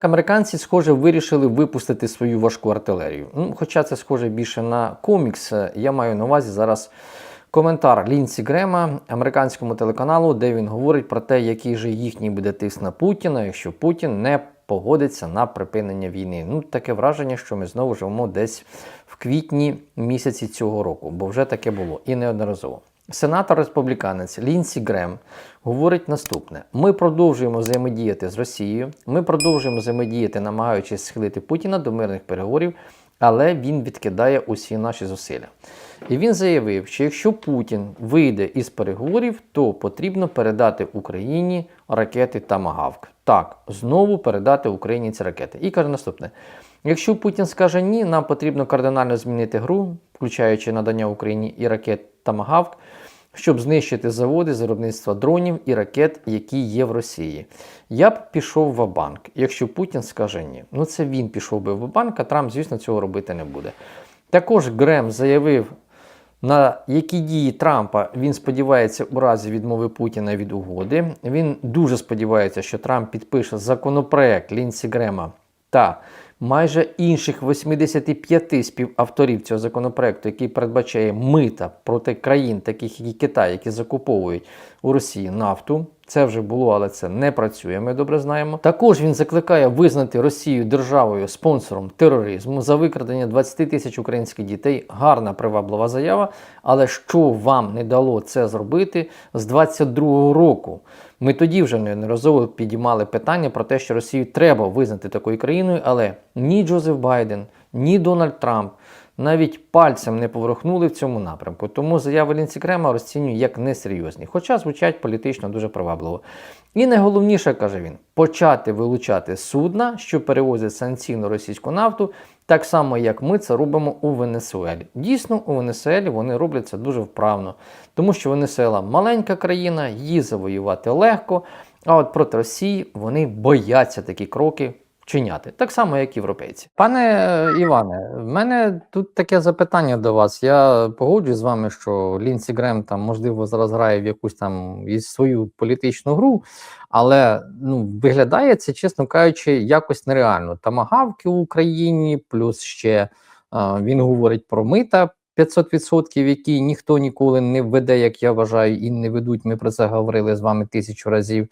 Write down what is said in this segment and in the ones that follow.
Американці, схоже, вирішили випустити свою важку артилерію. Ну, хоча це схоже більше на комікс, е, я маю на увазі зараз коментар Лінсі Грема американському телеканалу, де він говорить про те, який же їхній буде тиск на Путіна, якщо Путін не погодиться на припинення війни. Ну, таке враження, що ми знову живемо десь в квітні місяці цього року, бо вже таке було і неодноразово. Сенатор республіканець Лінсі Грем говорить наступне: ми продовжуємо взаємодіяти з Росією, ми продовжуємо взаємодіяти, намагаючись схилити Путіна до мирних переговорів, але він відкидає усі наші зусилля. І він заявив, що якщо Путін вийде із переговорів, то потрібно передати Україні ракети Тамагавк. Так, знову передати Україні ці ракети. І каже наступне: якщо Путін скаже ні, нам потрібно кардинально змінити гру, включаючи надання Україні і ракет Тамагавк, щоб знищити заводи з виробництва дронів і ракет, які є в Росії. Я б пішов в банк, якщо Путін скаже ні. Ну це він пішов би в банк, а Трамп, звісно, цього робити не буде. Також Грем заявив, на які дії Трампа він сподівається у разі відмови Путіна від угоди. Він дуже сподівається, що Трамп підпише законопроект Лінсі Грема та майже інших 85 співавторів цього законопроекту, який передбачає мита проти країн, таких як Китай, які закуповують у Росії нафту. Це вже було, але це не працює. Ми добре знаємо. Також він закликає визнати Росію державою спонсором тероризму за викрадення 20 тисяч українських дітей. Гарна приваблива заява. Але що вам не дало це зробити з 22-го року? Ми тоді вже неодноразово підіймали питання про те, що Росію треба визнати такою країною, але ні Джозеф Байден, ні Дональд Трамп навіть пальцем не поворухнули в цьому напрямку. Тому заяви Лінсі Крема розцінюю як несерйозні, хоча звучать політично дуже привабливо. І найголовніше, каже він, почати вилучати судна, що перевозять санкційну російську нафту, так само, як ми це робимо у Венесуелі. Дійсно, у Венесуелі вони роблять це дуже вправно, тому що Венесуела маленька країна, її завоювати легко. А от проти Росії вони бояться такі кроки вчиняти, так само, як європейці. Пане е, Іване, в мене тут таке запитання до вас. Я погоджуюсь з вами, що Лінсі Грем там можливо зараз грає в якусь там із свою політичну гру, але ну виглядає це, чесно кажучи, якось нереально. Тамагавки в Україні, плюс ще е, він говорить про мита. 500%, які ніхто ніколи не введе, як я вважаю, і не ведуть. Ми про це говорили з вами тисячу разів.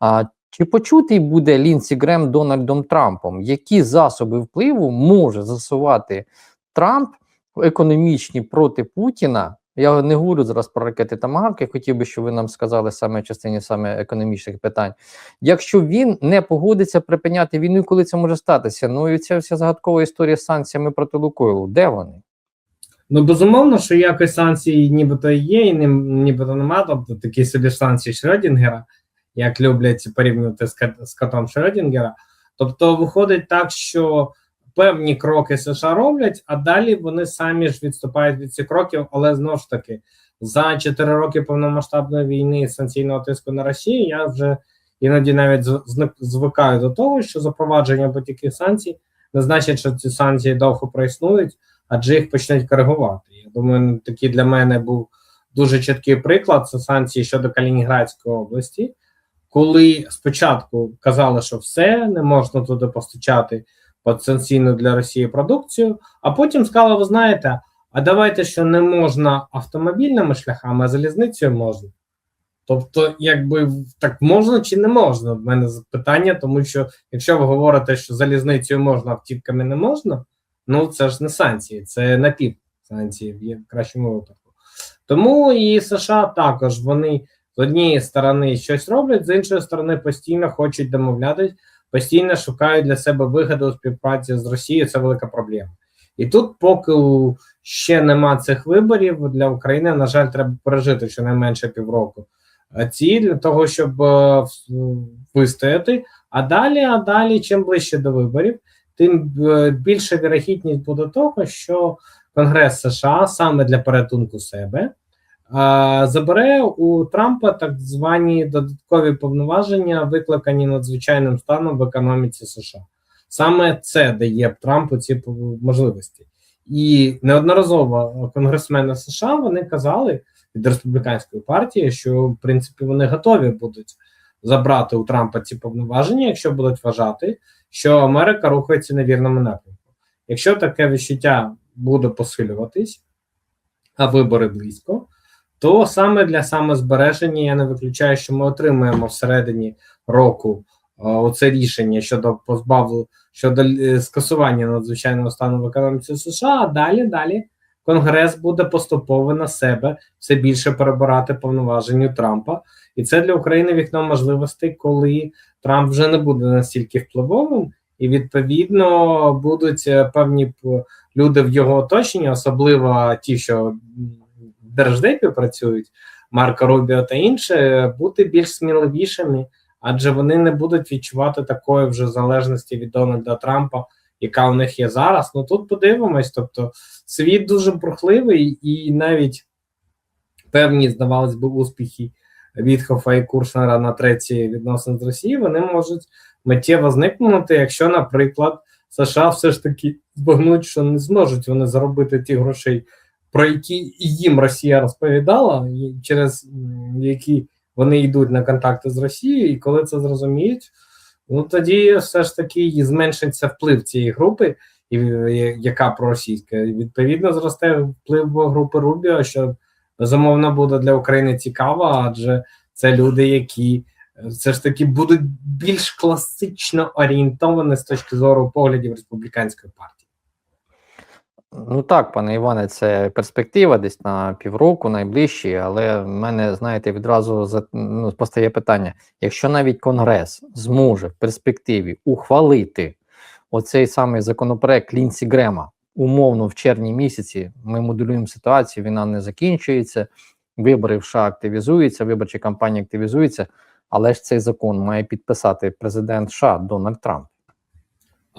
А чи почутий буде Лінсі Грем Дональдом Трампом? Які засоби впливу може засувати Трамп економічні проти Путіна? Я не говорю зараз про ракети Тамагавки, хотів би, щоб ви нам сказали саме в частині саме економічних питань. Якщо він не погодиться припиняти війну, коли це може статися? Ну і ця вся загадкова історія з санкціями проти Лукойлу. Де вони? Ну, безумовно, що якось санкції нібито є, і нібито нема, тобто такі собі санкції Шрёдінгера, як люблять порівнювати з, котом Шрёдінгера. Тобто, виходить так, що певні кроки США роблять, а далі вони самі ж відступають від цих кроків, але знову ж таки, за 4 роки повномасштабної війни санкційного тиску на Росію, я вже іноді навіть звикаю до того, що запровадження будь-яких санкцій не значить, що ці санкції довго проіснують адже їх почнуть коригувати. Я думаю, такий для мене був дуже чіткий приклад це санкції щодо Калінінградської області, коли спочатку казали, що все не можна туди постачати потенційну для Росії продукцію, а потім сказали, ви знаєте, а давайте що не можна автомобільними шляхами, а залізницею можна. Тобто, якби так можна чи не можна? В мене питання, тому що якщо ви говорите, що залізницею можна, автівками не можна. Ну, це ж не санкції, це напів санкції в кращому випадку. Тому і США також вони з однієї сторони щось роблять, з іншої сторони постійно хочуть домовлятись, постійно шукають для себе вигоду у співпраці з Росією. Це велика проблема. І тут, поки ще нема цих виборів для України, на жаль, треба пережити щонайменше півроку. Ці для того, щоб вистояти. А далі, а далі, чим ближче до виборів тим е, більша вірогідність буде того, що Конгрес США саме для порятунку себе забере у Трампа так звані додаткові повноваження, викликані надзвичайним станом в економіці США. Саме це дає Трампу ці можливості. І неодноразово конгресмени США вони казали від республіканської партії, що в принципі вони готові будуть забрати у Трампа ці повноваження, якщо будуть вважати, що Америка рухається на вірному напрямку. Якщо таке відчуття буде посилюватись, а вибори близько, то саме для самозбереження я не виключаю, що ми отримаємо всередині року е, оце рішення щодо позбавлення щодо е, скасування надзвичайного стану в економіці США. А далі далі. Конгрес буде поступово на себе все більше перебирати повноважень у Трампа, і це для України вікно можливостей, коли Трамп вже не буде настільки впливовим, і відповідно будуть е, певні люди в його оточенні, особливо ті, що держдепі працюють, Марко Рубіо та інше, бути більш сміливішими, адже вони не будуть відчувати такої вже залежності від Дональда Трампа, яка у них є зараз. Ну тут подивимось. Тобто, світ дуже бурхливий, і навіть певні, здавалось би, успіхи Вітхофа і Куршнера на третій відносин з Росією, вони можуть миттєво зникнути, якщо, наприклад, США все ж таки збагнуть, що не зможуть вони заробити ті грошей, про які їм Росія розповідала, через які вони йдуть на контакти з Росією, і коли це зрозуміють, ну тоді все ж таки зменшиться вплив цієї групи, і, е, яка проросійська. І, Відповідно, зросте вплив групи Рубіо, що безумовно буде для України цікаво, адже це люди, які е, все ж таки будуть більш класично орієнтовані з точки зору поглядів республіканської партії. Ну так, пане Іване, це перспектива десь на півроку, найближчі, але в мене, знаєте, відразу ну, постає питання: якщо навіть Конгрес зможе в перспективі ухвалити оцей самий законопроект Лінсі Грема, умовно в червні місяці, ми моделюємо ситуацію, війна не закінчується, вибори в США активізуються, виборчі кампанії активізуються, але ж цей закон має підписати президент США Дональд Трамп.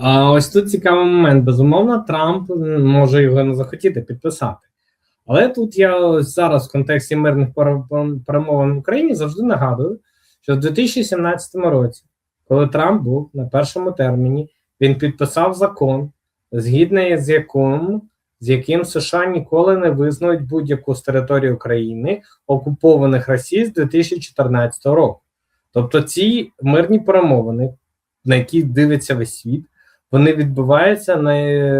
А ось тут цікавий момент. Безумовно, Трамп може його не захотіти підписати. Але тут я зараз в контексті мирних пере- перемовин в Україні завжди нагадую, що в 2017 році, коли Трамп був на першому терміні, він підписав закон, згідно з яким, з яким США ніколи не визнають будь-яку з території України окупованих Росії з 2014 року. Тобто ці мирні перемовини, на які дивиться весь світ, вони відбуваються на,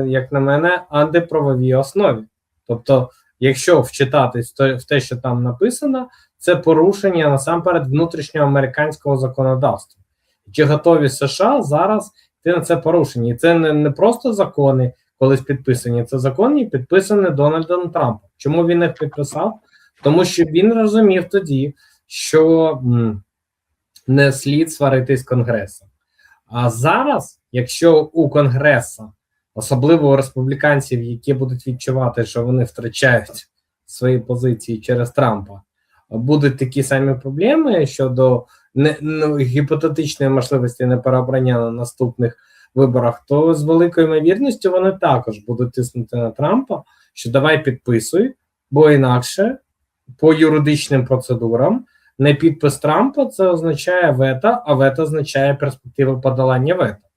як на мене, антиправовій основі. Тобто, якщо вчитатись в те- що там написано, це порушення насамперед внутрішнього американського законодавства. Чи готові США зараз йти на це порушення? І це не, не просто закони колись підписані, це закони, підписані Дональдом Трампом. Чому він їх підписав? Тому що він розумів тоді, що м, не слід сваритись з Конгресом. А зараз, якщо у Конгреса, особливо у республіканців, які будуть відчувати, що вони втрачають свої позиції через Трампа, будуть такі самі проблеми щодо не, ну, гіпотетичної можливості непереобрання на наступних виборах, то з великою ймовірністю вони також будуть тиснути на Трампа, що давай підписуй, бо інакше по юридичним процедурам не підпис Трампа це означає вето, а вето означає перспективу подолання вето.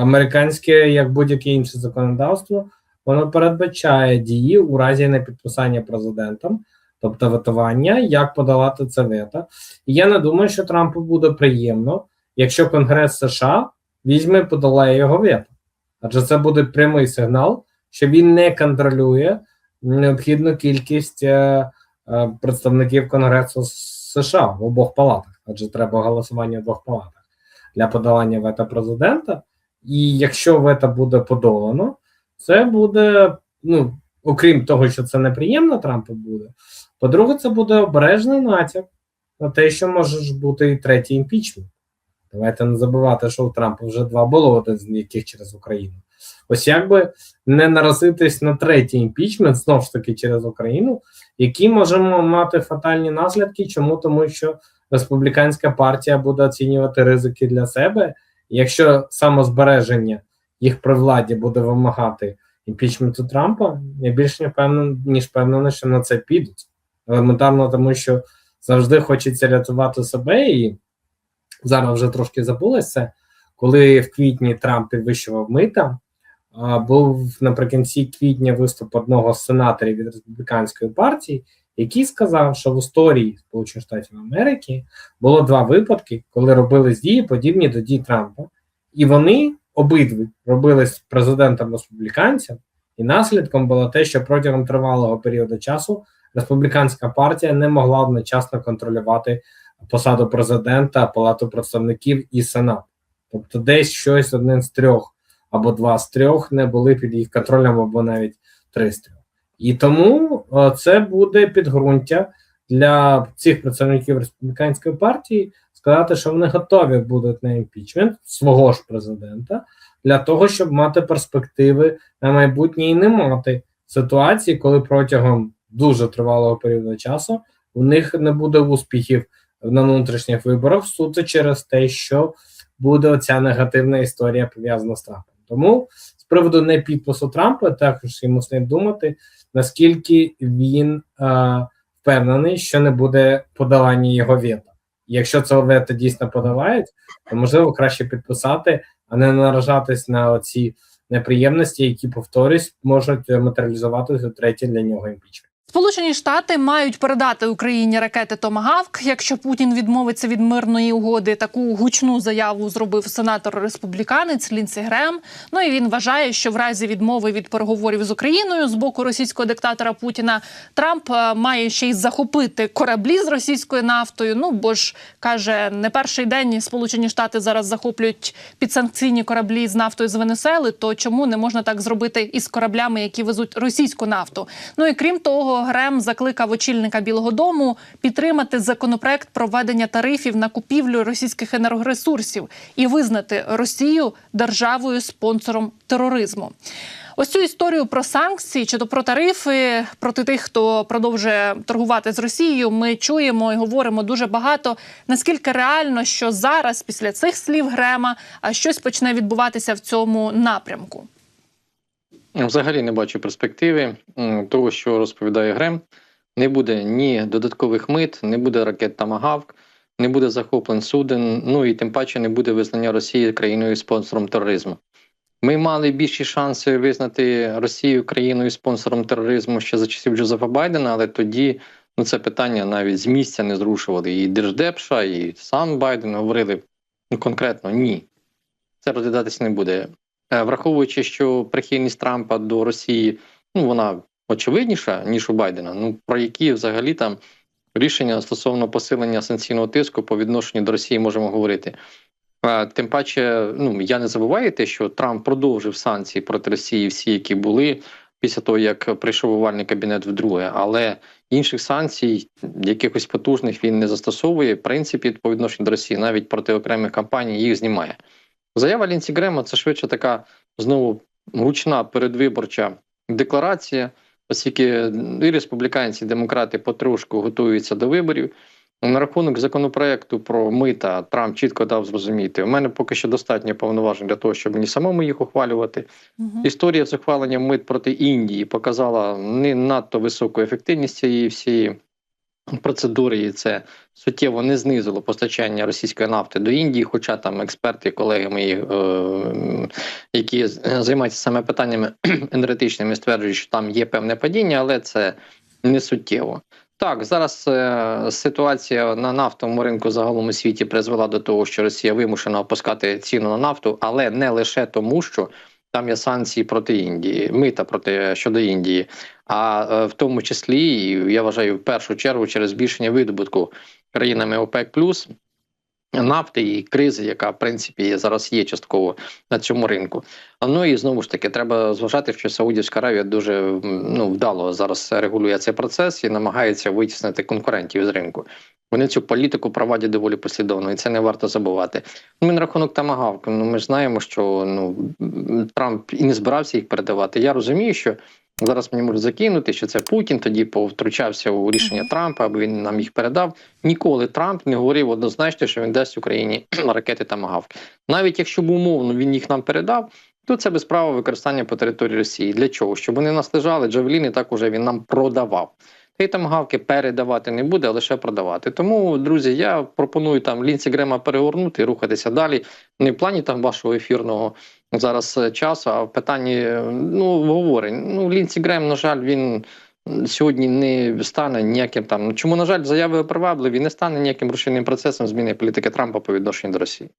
Американське, як будь-яке інше законодавство, воно передбачає дії у разі непідписання президентом, тобто ветування, як подолати це вето. І я не думаю, що Трампу буде приємно, якщо Конгрес США візьме і подолає його вето. Адже це буде прямий сигнал, що він не контролює необхідну кількість е, е, представників Конгресу США в обох палатах, адже треба голосування в двох палатах для подолання вето президента. І якщо вето буде подолано, це буде, ну, окрім того, що це неприємно Трампу буде. По-друге, це буде обережний натяк на те, що може бути і третій імпічмент. Давайте не забувати, що у Трампа вже два було, один з яких через Україну. Ось як би не наразитись на третій імпічмент, знову ж таки через Україну, які можемо мати фатальні наслідки. Чому? Тому що республіканська партія буде оцінювати ризики для себе. Якщо самозбереження їх при владі буде вимагати імпічменту Трампа, я більш не впевнений, ніж впевнений, що на це підуть. Елементарно, тому що завжди хочеться рятувати себе, і зараз вже трошки забулося, коли в квітні Трамп підвищував мита. Був наприкінці квітня виступ одного з сенаторів від республіканської партії, який сказав, що в історії Сполучених Штатів Америки було два випадки, коли робились дії, подібні до дій Трампа, і вони обидві робились президентом республіканцем, і наслідком було те, що протягом тривалого періоду часу республіканська партія не могла одночасно контролювати посаду президента, палату представників і сенат. Тобто, десь щось один з трьох або два з трьох не були під їх контролем, або навіть три з трьох. І тому е, це буде підґрунтя для цих представників республіканської партії сказати, що вони готові будуть на імпічмент свого ж президента для того, щоб мати перспективи на майбутнє і не мати ситуації, коли протягом дуже тривалого періоду часу у них не буде успіхів на внутрішніх виборах суто через те, що буде оця негативна історія пов'язана з Трампом. Тому з приводу не підпису Трампа, також йому слід думати, наскільки він е, впевнений, що не буде подавання його вето. Якщо це вето дійсно подавають, то можливо краще підписати, а не наражатись на оці неприємності, які повторюсь, можуть матеріалізуватися третє для нього імпічмент. Сполучені Штати мають передати Україні ракети Томагавк. Якщо Путін відмовиться від мирної угоди, таку гучну заяву зробив сенатор республіканець Лінсі Грем. Ну і він вважає, що в разі відмови від переговорів з Україною з боку російського диктатора Путіна Трамп е, має ще й захопити кораблі з російською нафтою. Ну бо ж каже, не перший день Сполучені Штати зараз захоплюють підсанкційні кораблі з нафтою з Венесуели. То чому не можна так зробити із кораблями, які везуть російську нафту? Ну і крім того. Грем закликав очільника Білого Дому підтримати законопроект про введення тарифів на купівлю російських енергоресурсів і визнати Росію державою спонсором тероризму. Ось цю історію про санкції чи то про тарифи проти тих, хто продовжує торгувати з Росією. Ми чуємо і говоримо дуже багато. Наскільки реально, що зараз, після цих слів Грема, щось почне відбуватися в цьому напрямку? Взагалі не бачу перспективи того, що розповідає Грем. Не буде ні додаткових мит, не буде ракет Тамагавк, не буде захоплень суден, ну і тим паче не буде визнання Росії країною спонсором тероризму. Ми мали більші шанси визнати Росію країною спонсором тероризму ще за часів Джозефа Байдена, але тоді ну, це питання навіть з місця не зрушували. І Держдепша, і сам Байден говорили ну, конкретно ні. Це розглядатись не буде. Е, Враховуючи, що прихильність Трампа до Росії, ну вона очевидніша, ніж у Байдена. Ну про які взагалі там рішення стосовно посилення санкційного тиску по відношенню до Росії можемо говорити. Тим паче, ну я не забуваю те, що Трамп продовжив санкції проти Росії, всі, які були після того, як прийшов овальний кабінет вдруге, але інших санкцій, якихось потужних він не застосовує. В принципі, по відношенню до Росії, навіть проти окремих компаній їх знімає. Заява Лінсі Грема це швидше така знову гучна передвиборча декларація, оскільки і республіканці, і демократи потрошку готуються до виборів. На рахунок законопроекту про мита Трамп чітко дав зрозуміти. У мене поки що достатньо повноважень для того, щоб мені самому їх ухвалювати. Угу. Історія з ухваленням мит проти Індії показала не надто високу ефективність цієї всієї процедури, і це суттєво не знизило постачання російської нафти до Індії. Хоча там експерти, колеги мої, е, які займаються саме питаннями енергетичними, стверджують, що там є певне падіння, але це не суттєво. Так, зараз е, ситуація на нафтовому ринку загалом у світі призвела до того, що Росія вимушена опускати ціну на нафту, але не лише тому, що там є санкції проти Індії, мита проти щодо Індії, а е, в тому числі, я вважаю, в першу чергу через збільшення видобутку країнами ОПЕК нафти і кризи, яка в принципі зараз є частково на цьому ринку. Ну і знову ж таки, треба зважати, що Саудівська Аравія дуже ну вдало зараз регулює цей процес і намагається витіснити конкурентів з ринку. Вони цю політику проводять доволі послідовно, і це не варто забувати. Ну, і на рахунок тамагавки, ну ми знаємо, що ну Трамп і не збирався їх передавати. Я розумію, що зараз мені можуть закинути, що це Путін тоді повтручався у рішення Трампа, аби він нам їх передав. Ніколи Трамп не говорив однозначно, що він дасть Україні ракети Тамагавк. Навіть якщо б умовно він їх нам передав, то це без права використання по території Росії. Для чого? Щоб вони нас лежали, Джавеліни так уже він нам продавав. Та й тамагавки передавати не буде, а лише продавати. Тому, друзі, я пропоную там лінці Грема перегорнути і рухатися далі. Не в плані там вашого ефірного зараз е, часу, а в питанні е, ну, обговорень. Ну, лінці Грем, на жаль, він сьогодні не стане ніяким там. Чому, на жаль, заяви привабливі, не стане ніяким рушійним процесом зміни політики Трампа по відношенню до Росії.